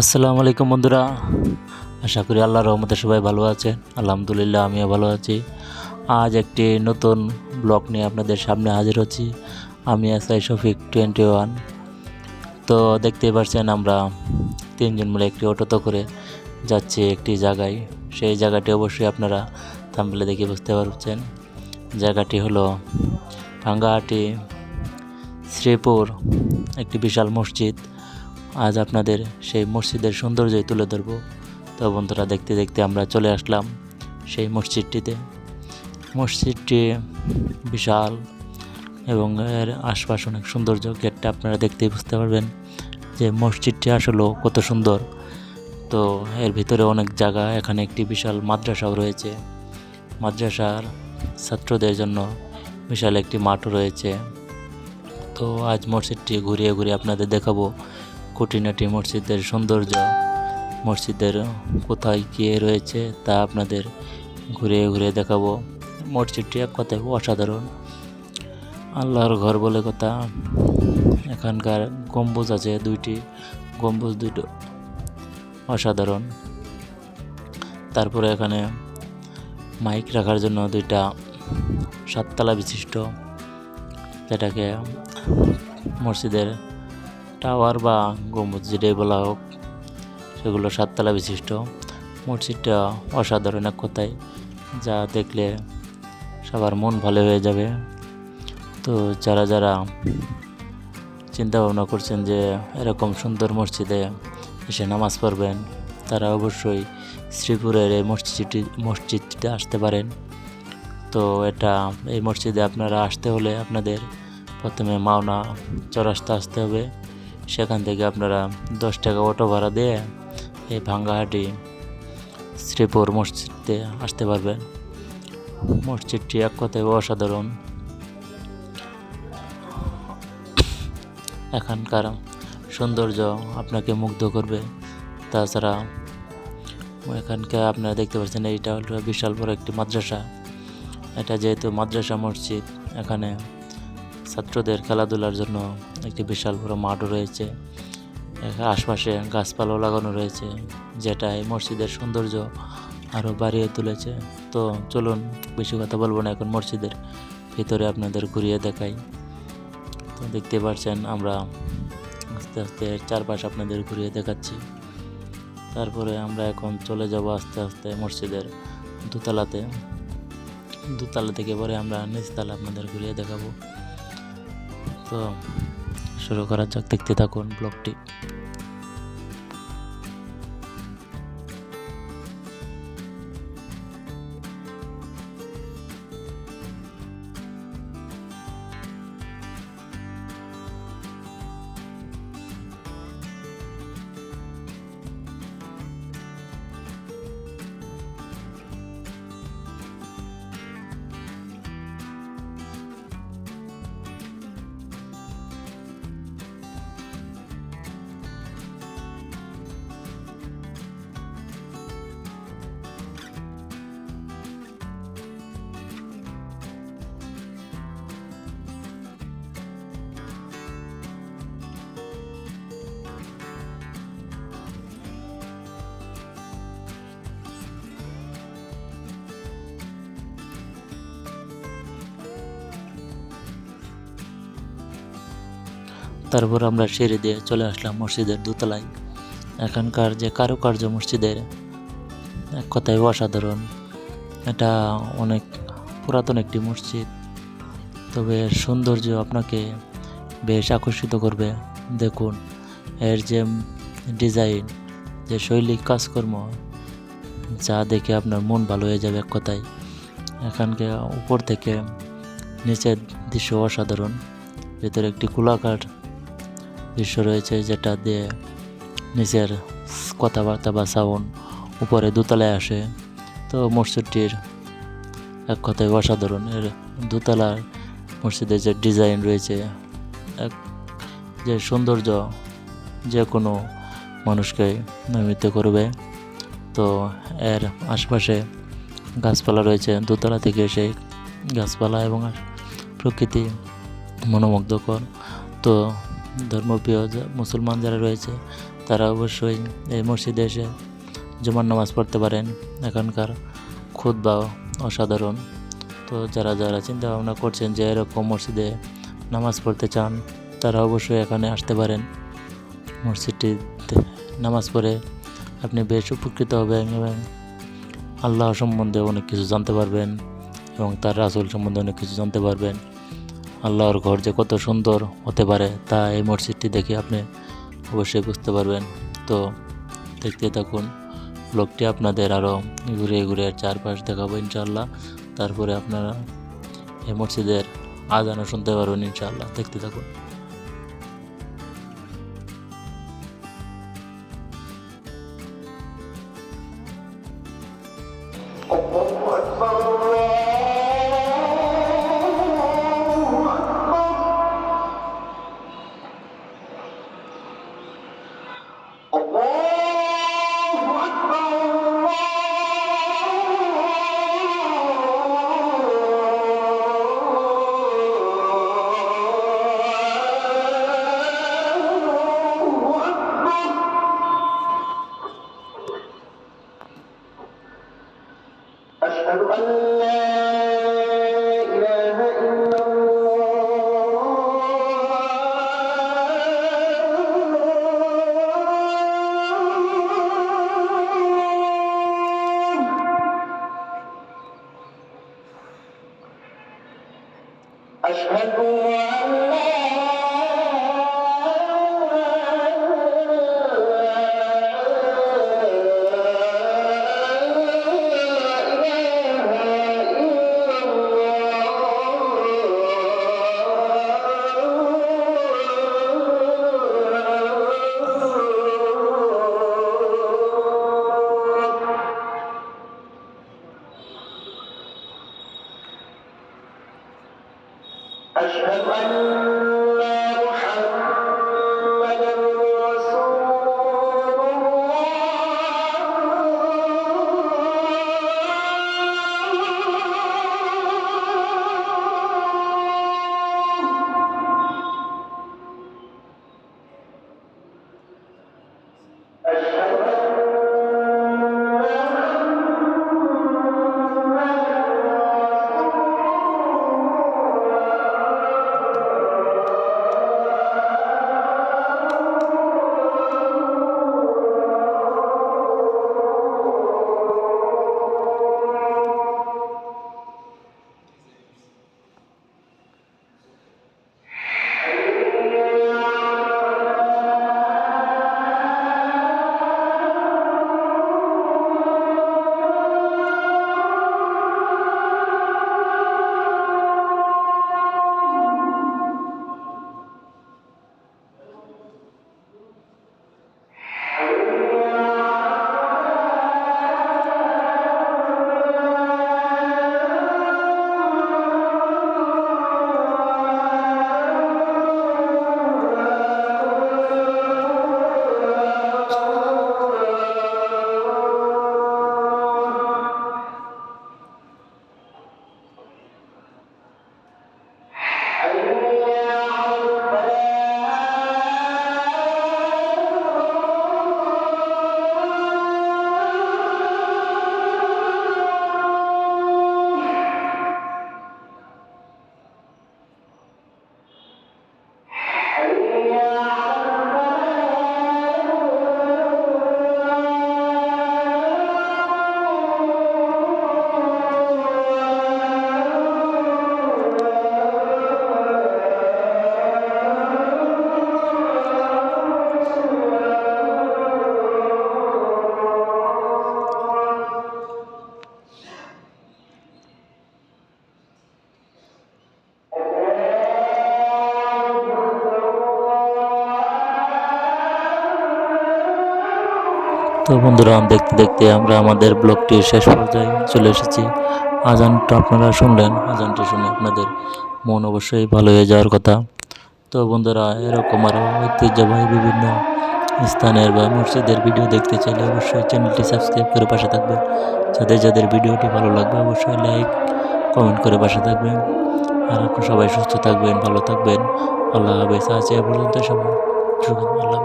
আসসালামু আলাইকুম বন্ধুরা। আশা করি আল্লাহর রহমতে সবাই ভালো আছেন। আলহামদুলিল্লাহ, আমিও ভালো আছি। আজ একটি নতুন ব্লগ নিয়ে আপনাদের সামনে হাজির হচ্ছি। আমি এসআই শফিক টোয়েন্টি ওয়ান। তো দেখতেই পাচ্ছেন আমরা তিনজন মিলে একটি অটোতে করে যাচ্ছি একটি জায়গায়। সেই জায়গাটি অবশ্যই আপনারা থাম্বলে দেখে বুঝতে পারছেন। জায়গাটি হলো ভাঙ্গাহাটি শ্রীপুর, একটি বিশাল মসজিদ। আজ আপনাদের সেই মসজিদের সৌন্দর্যই তুলে ধরব। তো বন্ধুরা, দেখতে দেখতে আমরা চলে আসলাম সেই মসজিদটিতে। মসজিদটি বিশাল এবং এর আশপাশ অনেক সৌন্দর্য। গেটটা আপনারা দেখতেই বুঝতে পারবেন যে মসজিদটি আসলেও কত সুন্দর। তো এর ভিতরে অনেক জায়গা, এখানে একটি বিশাল মাদ্রাসাও রয়েছে। মাদ্রাসার ছাত্রদের জন্য বিশাল একটি মাঠও রয়েছে। তো আজ মসজিদটি ঘুরিয়ে ঘুরিয়ে আপনাদের দেখাবো খুঁটিনাটি মসজিদের সৌন্দর্য, মসজিদের কোথায় গিয়ে রয়েছে তা আপনাদের ঘুরে ঘুরে দেখাবো। মসজিদটি এক কথায় অসাধারণ। আল্লাহর ঘর বলে কথা। এখানকার গম্বুজ আছে দুইটি, গম্বুজ দুটো অসাধারণ। তারপরে এখানে মাইক রাখার জন্য দুইটা সাততলা বিশিষ্ট, যেটাকে মসজিদের টাওয়ার বা গম্বুজ যেটাই বলা হোক, সেগুলো সাততলা বিশিষ্ট। মসজিদটা অসাধারণ এক কথায়, যা দেখলে সবার মন ভালো হয়ে যাবে। তো যারা যারা চিন্তা ভাবনা করছেন যে এরকম সুন্দর মসজিদে এসে নামাজ পড়বেন, তারা অবশ্যই শ্রীপুরের এই মসজিদটি, মসজিদটিতে আসতে পারেন। তো এটা, এই মসজিদে আপনারা আসতে হলে আপনাদের প্রথমে মাওনা চৌরাস্তা আসতে হবে। সেখান থেকে আপনারা দশ টাকা অটো ভাড়া দিয়ে এই ভাঙ্গাহাটি শ্রীপুর মসজিদে আসতে পারবেন। মসজিদটি এক কথায় অসাধারণ। এখানকার সৌন্দর্য আপনাকে মুগ্ধ করবে। তাছাড়া এখানকার আপনারা দেখতে পাচ্ছেন, এইটা হলো বিশাল বড় একটি মাদ্রাসা। এটা যেহেতু মাদ্রাসা মসজিদ, এখানে ছাত্রদের খেলাধুলার জন্য একটি বিশাল বড় মাঠও রয়েছে। আশপাশে গাছপালাও লাগানো রয়েছে, যেটা এই মসজিদের সৌন্দর্য আরও বাড়িয়ে তুলেছে। তো চলুন, বেশি কথা বলব না, এখন মসজিদের ভিতরে আপনাদের ঘুরিয়ে দেখাই। তো দেখতে পাচ্ছেন, আমরা আস্তে আস্তে চারপাশ আপনাদের ঘুরিয়ে দেখাচ্ছি। তারপরে আমরা এখন চলে যাব আস্তে আস্তে মসজিদের দোতলাতে। দোতলা থেকে পরে আমরা নিচতলা আপনাদের ঘুরিয়ে দেখাবো। তো শুরু করা যাক দেখতে থাকুন ব্লগটি। তারপর আমরা সিঁড়ি দিয়ে চলে আসলাম মসজিদের দোতলায়। এখানকার যে কারুকার্য মসজিদের এক কথায় অসাধারণ। এটা অনেক পুরাতন একটি মসজিদ। তবে এর সৌন্দর্য আপনাকে বেশ আকর্ষিত করবে। দেখুন, এর যে ডিজাইন, যে শৈলিক কাজকর্ম, যা দেখে আপনার মন ভালো হয়ে যাবে এক কথায়। এখানকে উপর থেকে নিচের দৃশ্য অসাধারণ। ভেতরে একটি গোলাকার দৃশ্য রয়েছে যেটা দিয়ে নিচের কথাবার্তা বা সাউন্ড উপরে দোতলায় আসে। তো মসজিদটির এক কথায় অসাধারণ। এর দোতলার মসজিদের যে ডিজাইন রয়েছে, এক যে সৌন্দর্য যে কোনো মানুষকে নমিত করবে, তো এর আশপাশে গাছপালা রয়েছে। দোতলা থেকে সেই গাছপালা এবং প্রকৃতি মনোমুগ্ধকর। তো ধর্মপ্রিয় মুসলমান যারা রয়েছে, তারা অবশ্যই এই মসজিদে এসে জুমার নামাজ পড়তে পারেন। এখানকার খুদ্া অসাধারণ। তো যারা যারা চিন্তা ভাবনা করছেন যে এরকম মসজিদে নামাজ পড়তে চান, তারা অবশ্যই এখানে আসতে পারেন। মসজিদটিতে নামাজ পড়ে আপনি বেশ উপকৃত হবেন এবং আল্লাহ সম্বন্ধে অনেক কিছু জানতে পারবেন এবং তার রাসুল সম্বন্ধে অনেক কিছু জানতে পারবেন। আল্লাহর ঘর যে কত সুন্দর হতে পারে, তা এই মসজিদটি দেখে আপনি অবশ্যই বুঝতে পারবেন। তো দেখতে থাকুন ব্লগটি আপনাদের আরও ঘুরে ঘুরে চারপাশ দেখাবো ইনশাল্লাহ তারপরে আপনারা এই মসজিদের আজানও শুনতে পারবেন ইনশাল্লাহ দেখতে থাকুন। أشهد তো বন্ধুরা, দেখতে দেখতে আমরা আমাদের ব্লগটির শেষ পর্যায়ে চলে এসেছি। আজানটা আপনারা শুনলেন, আজানটি শুনে আপনাদের মন অবশ্যই ভালো হয়ে যাওয়ার কথা। তো বন্ধুরা, এরকম আরও ঐতিহ্যবাহী বিভিন্ন স্থানের বা মসজিদের ভিডিও দেখতে চাইলে অবশ্যই চ্যানেলটি সাবস্ক্রাইব করে পাশে থাকবেন। যাদের যাদের ভিডিওটি ভালো লাগবে, অবশ্যই লাইক, কমেন্ট করে পাশে থাকবেন। আর সবাই সুস্থ থাকবেন, ভালো থাকবেন। আল্লাহ হাফেজ আছে এ পর্যন্ত সবাই আল্লাহ